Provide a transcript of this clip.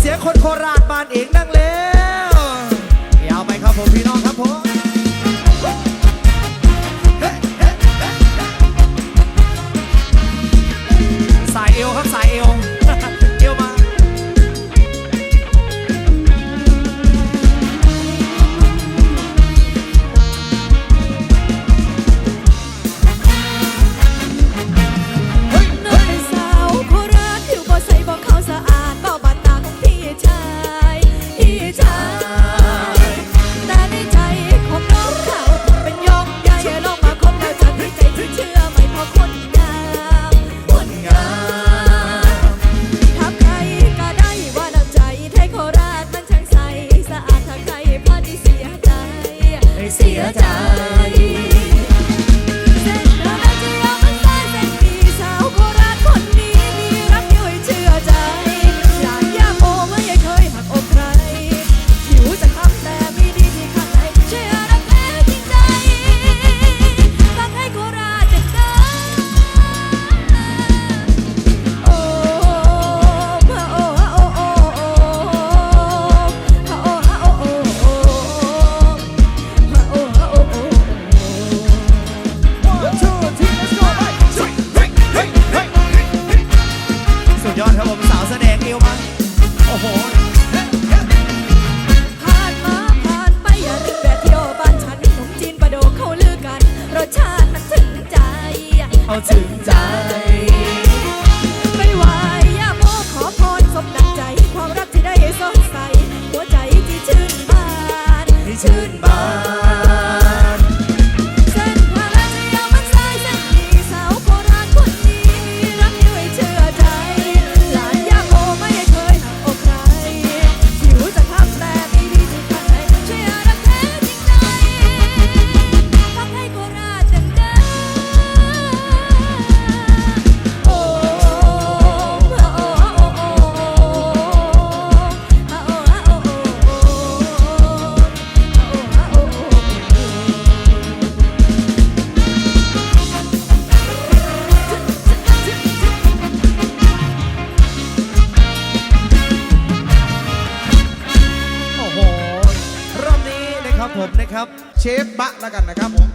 เสียงคนโคราชบานเองดังแล้วยาวไปครับผมพี่น้องครับผม เสียใจ สุดยอดครับผมสาวแสดงเอวมาโอ้โหผ่านมาผ่านไปอย่าลืมแวะเที่ยวบ้านฉันขนมจีนปลาโดเขาลือกัน รสชาติมันถึงใจ เอาถึงใจ ไม่ไหวย่าโมขอพรสมดังใจ ความรักที่ได้สดใส หัวใจที่ชื่นบาน ผมนะครับ เชฟบะแล้วกันนะครับผม